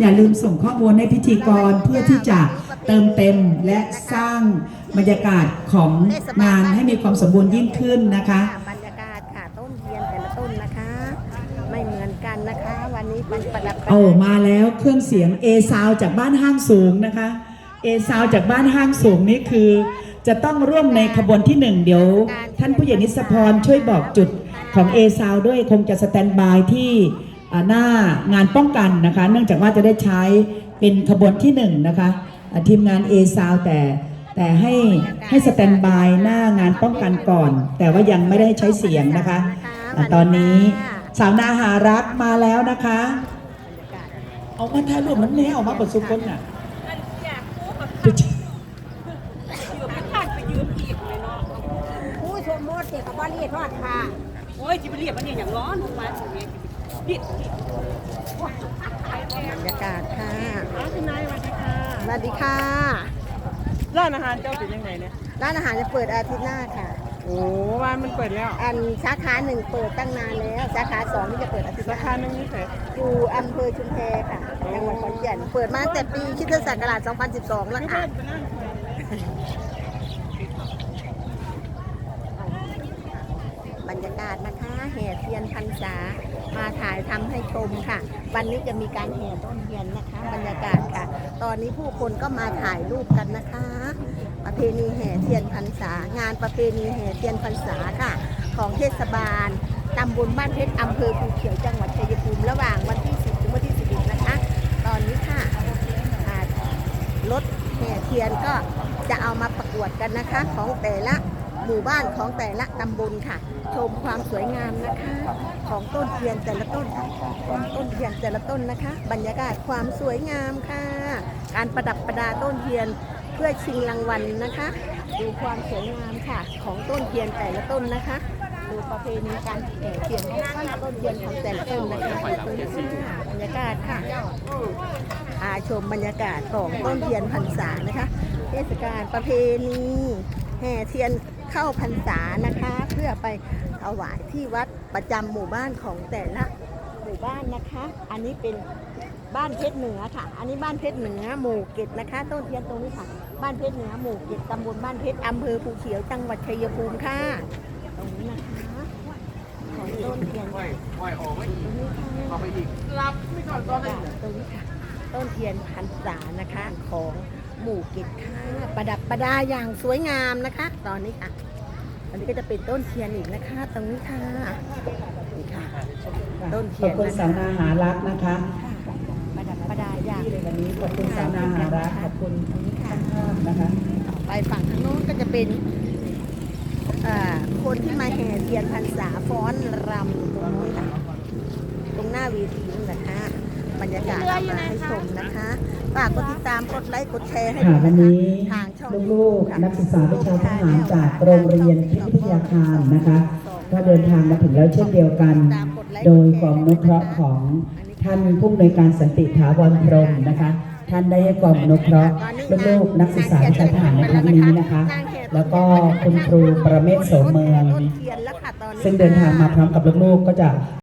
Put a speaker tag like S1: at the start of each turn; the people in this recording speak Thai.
S1: อย่าลืมส่งข้อมูลให้พิธีกรเพื่อที่จะเติมเต็มและสร้างบรรยากาศของงานให้มีความสมบูรณ์ยิ่งขึ้นนะคะ
S2: บรรยากาศค่ะต้นเทียนแต่ละต้นนะคะ ไม่เหมือนกันนะคะ วันนี้มันประดับประ
S1: โอ้
S2: ดา
S1: มาแล้วเครื่องเสียง A ซาวจากบ้านห้างสูงนะคะ A ซาวจากบ้านห้างสูงนี่คือ จะต้องร่วมในขบวนที่หนึ่งเดี๋ยว ท่านผู้ใหญ่นิสพรช่วยบอกจุดของ A ซาวด้วยคงจะสแตนบายที่อ่า หน้างานป้องกันนะคะ เนื่องจากว่าจะได้ใช้เป็นขบวนที่หนึ่งนะคะอ่าทีมงาน A ซาวแต่แต่ให้ให้สแตนบายหน้างานป้องกันก่อน แต่ว่ายังไม่ได้ใช้เสียงนะคะอ่าตอนนี้สาวนาหารักมาแล้วนะคะ เอามาถ่ายรูปมันแน่เอามาบทสุคนน่ะไปเจอ
S2: ผู้ชมมดเด็กกับบ้านเรียทอดค่ะ
S3: โอ้ยจิบเรียบมันเนี่ยอย่างร้อนลงมาตรงนี้พี่
S2: บรรยากาศค่ะ
S3: คุณนายสวัสดีค่ะ
S2: สวัสดีค่ะ
S3: ร้านอาหารเจ้าเป็นยังไงเนี่ย
S2: ร้านอาหารจะเปิดอาทิตย์หน้าค่ะ
S3: โอ้บ้านมันเปิดแล้ว
S2: อันสาขาหนึ่งเปิดตั้งนานแล้ว สาขาสองนี่จะเปิดอาทิตย์ห
S3: รา
S2: น้า
S3: คาหนึงนี่เท่าไหร่
S2: อยู่อำเภอชุมแพค่ะจังหวัดขอนแก่นเปิดมาตั้งแต่ปีคริดศักราช 2012 แล้วค่ะ บรรยากาศนะคะ แห่เทียนพรรษา มาถ่ายทำให้ชมค่ะ วันนี้จะมีการแห่ต้นเทียนนะคะ บรรยากาศค่ะ ตอนนี้ผู้คนก็มาถ่ายรูปกันนะคะ ประเพณีแห่เทียนพรรษา งานประเพณีแห่เทียนพรรษาค่ะ ของเทศบาลตำบลบ้านเพชรอำเภอภูเขียวจังหวัดชัยภูมิระหว่างวันที่ 10 ถึงวันที่ 11 นะคะ ตอนนี้ค่ะอ่ารถแห่เทียนก็จะเอามาประกวดกันนะคะ ของแต่ละ หมู่บ้านของแต่ละตำบลค่ะ ชมความสวยงามนะคะ ของต้นเทียนแต่ละต้นค่ะของต้นเทียนแต่ละต้นนะคะ บรรยากาศความสวยงามค่ะ การประดับประดาต้นเทียนเพื่อชิงรางวัลนะคะ ดูความสวยงามค่ะ ของต้นเทียนแต่ละต้นนะคะดูประเพณีการแห่เทียนของต้นเทียนของแต่ละต้นนะคะบรรยากาศค่ะพาชมบรรยากาศของต้นเทียนพรรษานะคะ เทศกาลประเพณีแห่เทียน เข้าพรรษานะคะ เพื่อไปถวายที่วัดประจำหมู่บ้านของแต่ละหมู่บ้านนะคะ อันนี้เป็นบ้านเพชรเหนือค่ะ อันนี้บ้านเพชรเหนือหมู่เกตนะคะ ต้นเทียนตรงนี้ค่ะ บ้านเพชรเหนือหมู่เกตตำบลบ้านเพชรอำเภอภูเขียวจังหวัดชัยภูมิค่ะ ตรงนี้นะคะของต้นเทียน
S4: ไหวไหวออกไหม
S2: ตรงนี้ค่ะ
S4: เอาไปอีกรับไม่ก่อนตอนนี้
S2: ตรงนี้ค่ะ ต้นเทียนพรรษานะคะของ หมู่เกตค่ะประดับประดาอย่างสวยงามนะคะ ตอนนี้ค่ะอันนี้ก็จะเป็นต้นเทียนอีกนะคะ ตรงนี้ค่ะนี่ค่ะ ต้นเที
S1: ข
S2: ย
S1: อนบคุณสาวนาหารักนะคะ
S2: ประดับประดาอย่าง
S1: วันนี้ขอบคุณสาวนาหารักขอบคุณ
S2: ตรงนี้ค่ะ
S1: นะคะ
S2: ไปฝั่งทางโน้นก็จะเป็นอ่าคนที่มาแห่เทียนพรรษาฟ้อนรำตรงนี้ค่ะตรงหน้าเวทีนี่แหละค่ะ บรรยากาศเอามาให้ชมนะคะฝากกดติดตามกดไลค์กดแชร์ให้
S1: ค่ะ
S2: ด้วย
S1: วัน
S2: นะคะ
S1: นี้
S2: ทางช่อง
S1: ลูกๆนักศึกษาวิชาทหารจากโรงเรียนพิทยาคารนะคะ ก็เดินทางมาถึงแล้วเช่นเดียวกัน โดยความอนุเคราะห์ของท่านผู้อำนวยการสันติถาวรพรหมนะคะ ท่านได้ให้ความอนุเคราะห์ลูกๆนักศึกษาวิชาทหารในครั้งนี้นะคะ แล้วก็คุณครูประเมศโสมเมือง
S2: ต้นเทียนแล้วค่ะตอนนี้
S1: ซึ่งเดินทางมาพร้อมกับลูกๆก็จะ